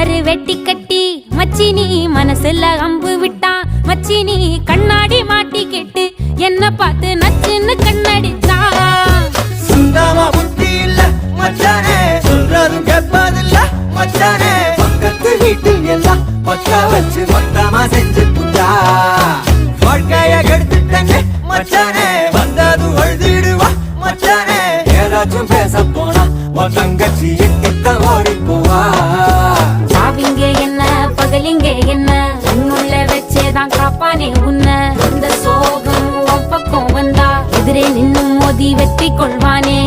கரு வெட்டி கட்டி மச்சினி மனசுல அம்பு விட்டான் மச்சினி கண்ணாடி மாட்டிக்கிட்டு என்ன பார்த்து நச்சுன்னு கண்ணடிச்சான் சுந்தமா புத்தி இல்ல மச்சானே. சொல்றதும் கேட்பதில்ல மச்சானே. பக்கத்து வீட்டில் எல்லாம் வச்சு மொத்தமா செஞ்சு வாழ்க்கைய கெடுத்துட்டங்க மச்சானே. வந்ததும் மச்சானே. ஏதாச்சும் பேச போனா உன் தங்கச்சி எட்டித்தான் ஓடி போவா. பகலிங்க என்ன? உன்னுள்ள வச்சேதான் காப்பானே உன்ன. இந்த சோகம் பக்கம் வந்தா எதிரே நின்னும் மோதி வெற்றி கொள்வானே